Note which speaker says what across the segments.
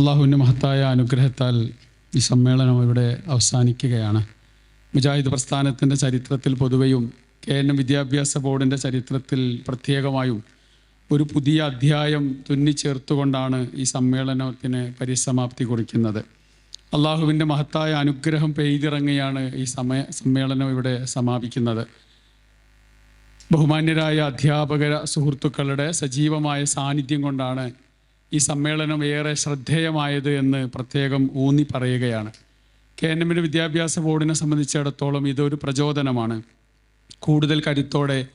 Speaker 1: അള്ളാഹുവിന്റെ മഹത്തായ അനുഗ്രഹത്താൽ ഈ സമ്മേളനം ഇവിടെ അവസാനിക്കുകയാണ്. മുജാഹിദ് പ്രസ്ഥാനത്തിന്റെ ചരിത്രത്തിൽ പൊതുവെയും കെ എൻ വിദ്യാഭ്യാസ ബോർഡിന്റെ ചരിത്രത്തിൽ പ്രത്യേകമായും ഒരു പുതിയ അധ്യായം തുന്നിച്ചേർത്തുകൊണ്ടാണ് ഈ സമ്മേളനത്തിന് പരിസമാപ്തി കുറിക്കുന്നത്. അള്ളാഹുവിന്റെ മഹത്തായ അനുഗ്രഹം പെയ്തിറങ്ങിയാണ് ഈ സമയ സമ്മേളനം ഇവിടെ സമാപിക്കുന്നത്. ബഹുമാന്യരായ അധ്യാപക സുഹൃത്തുക്കളുടെ സജീവമായ സാന്നിധ്യം കൊണ്ടാണ് ഈ സമ്മേളനം ഏറെ ശ്രദ്ധേയമായത് എന്ന് പ്രത്യേകം ഊന്നി പറയുകയാണ്. കെ എൻ എമ്മിന്റെ വിദ്യാഭ്യാസ ബോർഡിനെ സംബന്ധിച്ചിടത്തോളം ഇതൊരു പ്രചോദനമാണ്. കൂടുതൽ കരുത്തോടെ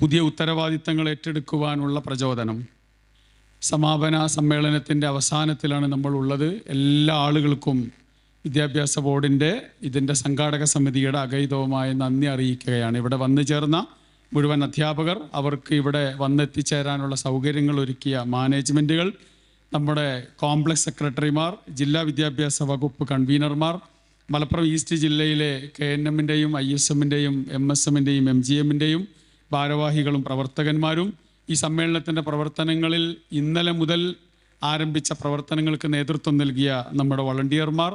Speaker 1: പുതിയ ഉത്തരവാദിത്തങ്ങൾ ഏറ്റെടുക്കുവാനുള്ള പ്രചോദനം. സമാപന സമ്മേളനത്തിന്റെ അവസാനത്തിലാണ് നമ്മൾ ഉള്ളത്. എല്ലാ ആളുകൾക്കും വിദ്യാഭ്യാസ ബോർഡിന്റെ ഇതിന്റെ സംഘാടക സമിതിയുടെ അഗൈതവുമായ നന്ദി അറിയിക്കുകയാണ്. ഇവിടെ വന്നു ചേർന്ന മുഴുവൻ അധ്യാപകർ അവർക്ക് ഇവിടെ വന്നെത്തിച്ചേരാനുള്ള സൗകര്യങ്ങൾ ഒരുക്കിയ മാനേജ്മെന്റുകൾ നമ്മുടെ കോംപ്ലക്സ് സെക്രട്ടറിമാർ ജില്ലാ വിദ്യാഭ്യാസ വകുപ്പ് കൺവീനർമാർ മലപ്പുറം ഈസ്റ്റ് ജില്ലയിലെ കെ എൻ എമ്മിന്റെയും ഐ എസ് എമ്മിന്റെയും എം എസ് എമ്മിന്റെയും എം ജി എമ്മിന്റെയും ഭാരവാഹികളും പ്രവർത്തകന്മാരും ഈ സമ്മേളനത്തിന്റെ പ്രവർത്തനങ്ങളിൽ ഇന്നലെ മുതൽ ആരംഭിച്ച പ്രവർത്തനങ്ങൾക്ക് നേതൃത്വം നൽകിയ നമ്മുടെ വളണ്ടിയർമാർ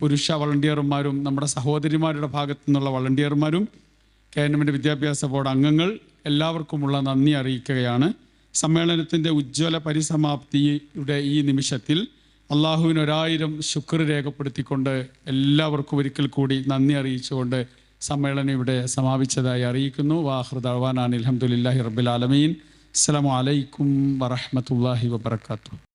Speaker 1: പുരുഷ വളണ്ടിയർമാരും നമ്മുടെ സഹോദരിമാരുടെ ഭാഗത്തു നിന്നുള്ള വളണ്ടിയർമാരും കെ എൻ എമ്മിന്റെ വിദ്യാഭ്യാസ ബോർഡ് അംഗങ്ങൾ എല്ലാവർക്കുമുള്ള നന്ദി അറിയിക്കുകയാണ്. സമ്മേളനത്തിന്റെ ഉജ്ജ്വല പരിസമാപ്തിയുടെ ഈ നിമിഷത്തിൽ അള്ളാഹുവിന് ഒരായിരം ശുക്ർ രേഖപ്പെടുത്തിക്കൊണ്ട് എല്ലാവർക്കും ഒരിക്കൽ കൂടി നന്ദി അറിയിച്ചുകൊണ്ട് സമ്മേളനം ഇവിടെ സമാപിച്ചതായി അറിയിക്കുന്നു. വാഹൃദാൻ അലഹമുല്ലാഹി റബ്ബുൽ ആലമീൻ. അസ്സലാമു അലൈക്കും വറഹമത്തല്ലാഹി വബർക്കാത്തു